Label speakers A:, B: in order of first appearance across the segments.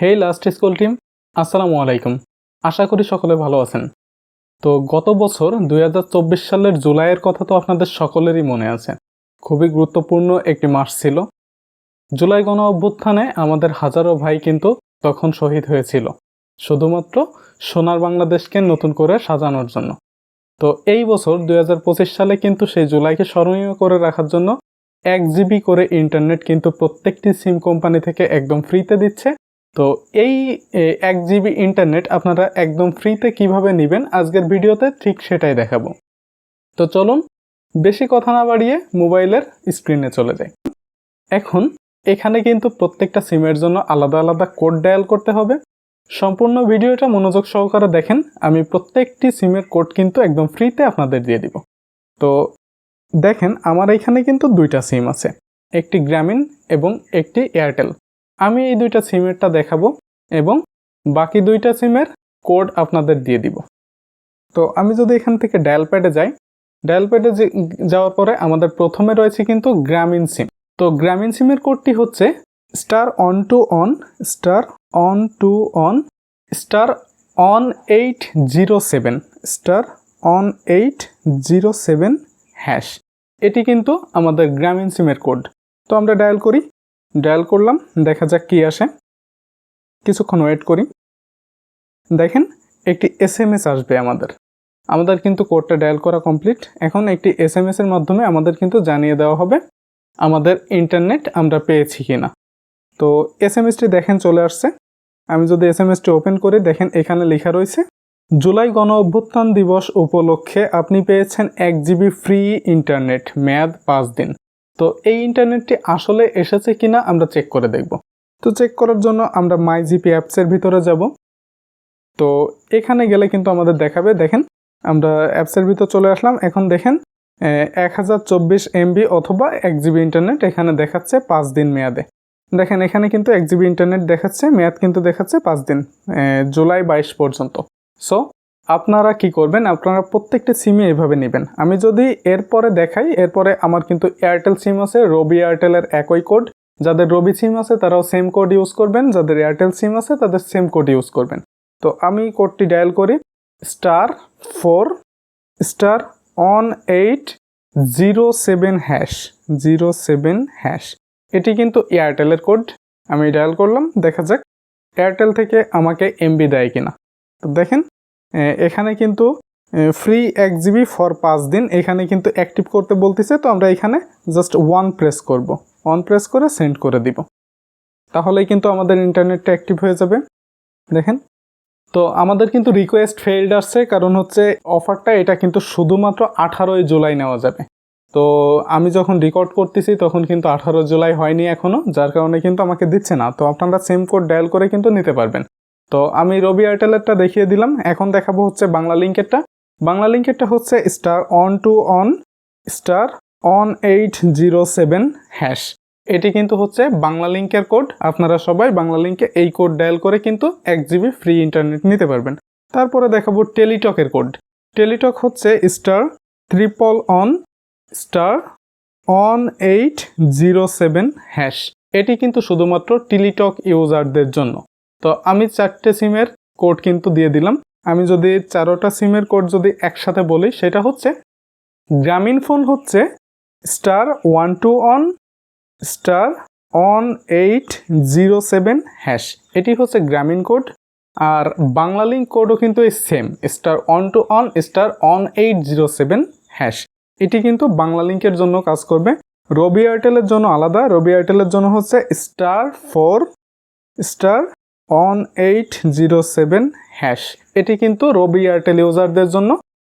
A: হেই last school team আসসালামু আলাইকুম। আশা করি সকলে ভালো আছেন। তো গত বছর দুই হাজার চব্বিশ সালের জুলাইয়ের কথা তো আপনাদের সকলেরই মনে আছে। খুবই গুরুত্বপূর্ণ একটি মাস ছিল। জুলাই গণ অভ্যুত্থানে আমাদের হাজারো ভাই কিন্তু তখন শহীদ হয়েছিল। শুধুমাত্র সোনার বাংলাদেশকে নতুন করে সাজানোর জন্য। তো এই বছর দুই হাজার পঁচিশ সালে কিন্তু সেই জুলাইকে স্মরণীয় করে রাখার জন্য এক জিবি করে ইন্টারনেট কিন্তু প্রত্যেকটি সিম কোম্পানি থেকে একদম ফ্রিতে দিচ্ছে। তো এই এক জিবি ইন্টারনেট আপনারা একদম ফ্রিতে কীভাবে নেবেন আজকের ভিডিওতে ঠিক সেটাই দেখাবো। তো চলুন, বেশি কথা না বাড়িয়ে মোবাইলের স্ক্রিনে চলে যাই। এখন, এখানে কিন্তু প্রত্যেকটা সিমের জন্য আলাদা আলাদা কোড ডায়াল করতে হবে। সম্পূর্ণ ভিডিওটা মনোযোগ সহকারে দেখেন, আমি প্রত্যেকটি সিমের কোড কিন্তু একদম ফ্রিতে আপনাদের দিয়ে দিব। তো দেখেন, আমার এখানে কিন্তু দুইটা সিম আছে, একটি গ্রামীণ এবং একটি এয়ারটেল আমি এই দুইটা সিমেরটা দেখাবো এবং বাকি দুইটা সিমের কোড আপনাদের দিয়ে দিব। তো আমি যদি এখান থেকে ডায়াল প্যাডে যাই ডায়াল প্যাডে যাওয়ার পরে আমাদের প্রথমে রয়েছে কিন্তু গ্রামীণ সিম তো গ্রামীণ সিমের কোডটি হচ্ছে star one two one star one two one star one eight zero seven star one eight zero seven hash এটি কিন্তু আমাদের গ্রামীণ সিমের কোড তো আমরা ডায়াল করি। ডায়াল করলাম, দেখা যাক কি আসে। কিছুক্ষণ ওয়েট করি। দেখেন, একটি এস এম এস আসবে আমাদের। আমাদের কিন্তু কোডটা ডায়াল করা কমপ্লিট। এখন একটি এস এম মাধ্যমে আমাদের কিন্তু জানিয়ে দেওয়া হবে, আমাদের ইন্টারনেট আমরা পেয়েছি কিনা। তো এস এম এসটি দেখেন চলে আসছে। আমি যদি এস এম এসটি ওপেন করি, দেখেন এখানে লেখা রয়েছে, জুলাই গণ অভ্যুত্থান দিবস উপলক্ষে আপনি পেয়েছেন এক জিবি ফ্রি ইন্টারনেট, মেয়াদ পাঁচ দিন। তো এই ইন্টারনেটটি আসলে এসেছে কিনা আমরা চেক করে দেখব। তো চেক করার জন্য আমরা মাই জিপি অ্যাপসের ভিতরে যাব। তো এখানে গেলে কিন্তু আমাদের দেখাবে, দেখেন, আমরা অ্যাপসের ভিতর চলে আসলাম। এখন দেখেন এক হাজার চব্বিশ এমবি অথবা এক জিবি ইন্টারনেট এখানে দেখাচ্ছে পাঁচ দিন মেয়াদে। দেখেন, এখানে কিন্তু এক জিবি ইন্টারনেট দেখাচ্ছে, মেয়াদ কিন্তু দেখাচ্ছে পাঁচ দিন জুলাই বাইশ পর্যন্ত। সো আপনারা কি করবেন? আপনারা প্রত্যেকটা সিমে এভাবে নেবেন। আমি যদি এরপরে দেখাই, এরপরে আমার কিন্তু এয়ারটেল সিম আছে রবি এয়ারটেলের একই কোড যাদের রবি সিম আছে, তারাও সেম কোড ইউজ করবেন। যাদের এয়ারটেল সিম আছে, তাদের সেম কোড ইউজ করবেন। তো আমি কোডটি ডায়াল করি। Star four star one eight zero seven hash zero seven hash এটি কিন্তু এয়ারটেলের কোড আমি ডায়াল করলাম, দেখা যাক। এয়ারটেল থেকে আমাকে এমবি দেয় কিনা। তো দেখেন এখানে কিন্তু ফ্রি এক জিবি ফর পাঁচ দিন। এখানে কিন্তু অ্যাক্টিভ করতে বলতেছে, তো আমরা এখানে জাস্ট ওয়ান প্রেস করব। ওয়ান প্রেস করে সেন্ড করে দিব। তাহলেই কিন্তু আমাদের ইন্টারনেটটা অ্যাক্টিভ হয়ে যাবে। দেখেন। তো আমাদের কিন্তু রিকোয়েস্ট ফেইল্ড আসছে, কারণ হচ্ছে অফারটা এটা কিন্তু শুধুমাত্র আঠারোই জুলাই নেওয়া যাবে। তো আমি যখন রেকর্ড করতেছি, তখন কিন্তু আঠারো জুলাই হয়নি এখনও যার কারণে কিন্তু আমাকে দিচ্ছে না। তো আপনারা সেম কোড ডায়াল করে কিন্তু নিতে পারবেন। তো আমি রবি এয়ারটেলেরটা দেখিয়ে দিলাম। এখন দেখাবো হচ্ছে বাংলা লিঙ্কেরটা। বাংলা লিঙ্কেরটা হচ্ছে star one two one star one eight zero seven hash এটি কিন্তু হচ্ছে বাংলা লিঙ্কের কোড। আপনারা সবাই বাংলা লিঙ্কে এই কোড ডায়াল করে কিন্তু এক জিবি ফ্রি ইন্টারনেট নিতে পারবেন। তারপরে দেখাবো টেলিটকের কোড। টেলিটক হচ্ছে star triple one star one eight zero seven hash এটি কিন্তু শুধুমাত্র টেলিটক ইউজারদের জন্য। তো আমি চারটে সিমের কোড কিন্তু দিয়ে দিলাম। আমি যদি চারোটা সিমের কোড যদি একসাথে বলি, সেটা হচ্ছে গ্রামীণ ফোন হচ্ছে star one two one, star one eight zero seven hash. এটি হচ্ছে গ্রামীণ কোড। আর বাংলা লিঙ্ক কোডও কিন্তু এই same, star one two one, star one eight zero seven hash. এটি কিন্তু বাংলা লিঙ্কের জন্য কাজ করবে। রবি এয়ারটেলের জন্য আলাদা। রবি এয়ারটেলের জন্য হচ্ছে star four, star one eight zero seven hash এটি কিন্তু রবি এয়ারটেল ইউজারদের জন্য।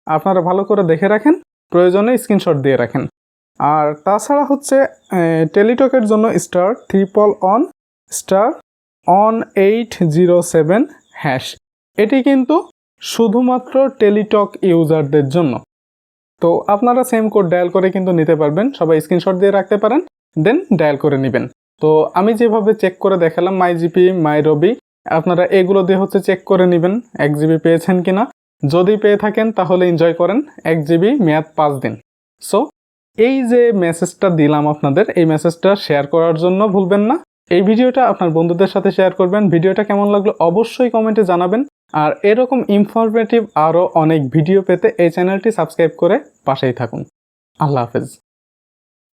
A: আপনারা ভালো করে দেখে রাখেন, প্রয়োজনে স্ক্রিনশট দিয়ে রাখেন। আর তাছাড়া হচ্ছে টেলিটকের জন্য star triple one star one eight zero seven hash এটি কিন্তু শুধুমাত্র টেলিটক ইউজারদের জন্য। তো আপনারা সেম কোড ডায়াল করে কিন্তু নিতে পারবেন, সবাই স্ক্রিনশট দিয়ে রাখতে পারেন দেন ডায়াল করে নেবেন। তো আমি যেভাবে চেক করে দেখালাম মাই জিপি মাই রবি আপনারা এগুলো দিয়ে হচ্ছে চেক করে নেবেন, এক জিবি পেয়েছেন কিনা। যদি পেয়ে থাকেন, তাহলে এনজয় করেন এক জিবি মেয়াদ পাঁচ দিন। সো এই যে মেসেজটা দিলাম আপনাদের, এই মেসেজটা শেয়ার করার জন্য ভুলবেন না। এই ভিডিওটা আপনার বন্ধুদের সাথে শেয়ার করবেন। ভিডিওটা কেমন লাগল অবশ্যই কমেন্টে জানাবেন। আর এরকম ইনফরমেটিভ আরও অনেক ভিডিও পেতে এই চ্যানেলটি সাবস্ক্রাইব করে পাশেই থাকুন। আল্লাহ হাফেজ।